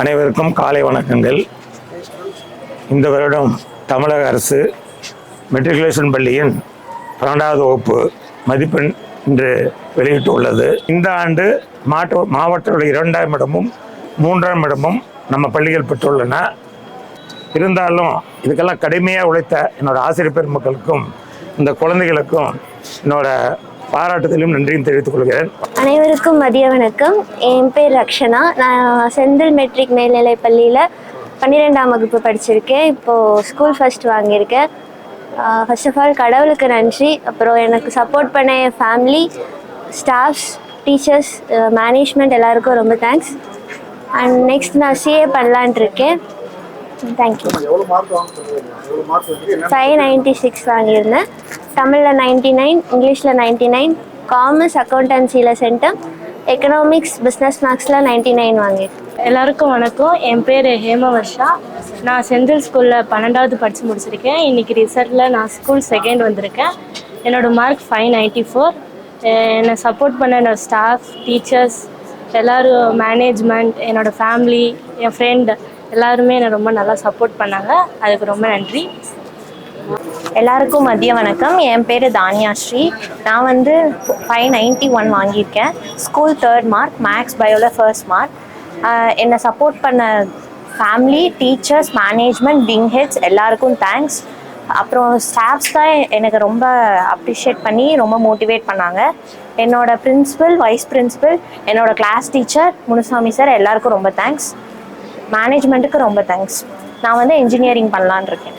அனைவருக்கும் காலை வணக்கங்கள். இந்த வருடம் தமிழக அரசு மெட்ரிகுலேஷன் பள்ளியின் பன்னெண்டாவது வகுப்பு மதிப்பெண் இன்று வெளியிட்டுள்ளது. இந்த ஆண்டு மாட்டு மாவட்டத்தில் இரண்டாம் இடமும் மூன்றாம் இடமும் நம்ம பள்ளிகள் பெற்றுள்ளன. இருந்தாலும் இதுக்கெல்லாம் கடுமையாக உழைத்த என்னோடய ஆசிரியர் பெருமக்களுக்கும் இந்த குழந்தைகளுக்கும் என்னோட பாராட்டுதலையும் நன்றியும் தெரிவித்துக் கொள்கிறேன். அனைவருக்கும் மதிய வணக்கம். என் பேர் ரக்ஷனா. நான் செந்தில் மெட்ரிக் மேல்நிலைப் பள்ளியில் பன்னிரெண்டாம் வகுப்பு படிச்சிருக்கேன். இப்போது ஸ்கூல் ஃபர்ஸ்ட் வாங்கியிருக்கேன். ஃபர்ஸ்ட் ஆஃப் ஆல் கடவுளுக்கு நன்றி. அப்புறம் எனக்கு சப்போர்ட் பண்ண என் ஃபேமிலி ஸ்டாஃப்ஸ் டீச்சர்ஸ் மேனேஜ்மெண்ட் எல்லாருக்கும் ரொம்ப தேங்க்ஸ் அண்ட் நெக்ஸ்ட் நான் சிஏ பண்ணலான்ட்டு இருக்கேன். Thank you five ninety six வாங்கியிருந்தேன். தமிழில் நைன்ட்டி நைன் இங்கிலீஷில் நைன்ட்டி நைன் காமர்ஸ் அக்கௌண்டன்சியில் சென்டம் எக்கனாமிக்ஸ் பிஸ்னஸ் மேக்ஸில் நைன்ட்டி நைன் வாங்கியிருக்கேன் எல்லாருக்கும் வணக்கம். என் பேர் ஹேமவர்ஷா. நான் செந்தில் ஸ்கூலில் பன்னெண்டாவது படித்து முடிச்சிருக்கேன். இன்றைக்கி ரிசல்ட்டில் நான் ஸ்கூல் செகண்ட் வந்திருக்கேன். என்னோடய மார்க் ஃபைவ் நைன்ட்டி ஃபோர் என்னை சப்போர்ட் பண்ண என்னோடய ஸ்டாஃப் டீச்சர்ஸ் எல்லோரும் மேனேஜ்மெண்ட் என்னோடய ஃபேமிலி என் ஃப்ரெண்ட் எல்லாருமே என்னை ரொம்ப நல்லா சப்போர்ட் பண்ணாங்க. அதுக்கு ரொம்ப நன்றி. எல்லாருக்கும் மதிய வணக்கம். என் பேர் தானியாஸ்ரீ நான் வந்து ஃபைவ் நைன்ட்டி ஒன் வாங்கியிருக்கேன் ஸ்கூல் தேர்ட் மார்க் மேக்ஸ் பயோவில் ஃபர்ஸ்ட் மார்க் என்னை சப்போர்ட் பண்ண family teachers management wing heads எல்லாருக்கும் தேங்க்ஸ் அப்புறம் ஸ்டாஃப்ஸ் தான் எனக்கு ரொம்ப அப்ரிஷியேட் பண்ணி ரொம்ப மோட்டிவேட் பண்ணாங்க. என்னோட பிரின்சிபல் வைஸ் பிரின்ஸிபல் என்னோட கிளாஸ் டீச்சர் முனுசாமி சார் எல்லாருக்கும் ரொம்ப தேங்க்ஸ் மேனேஜ்மெண்ட்டுக்கு ரொம்ப தேங்க்ஸ் நான் வந்து இன்ஜினியரிங் பண்ணலான் இருக்கேன்.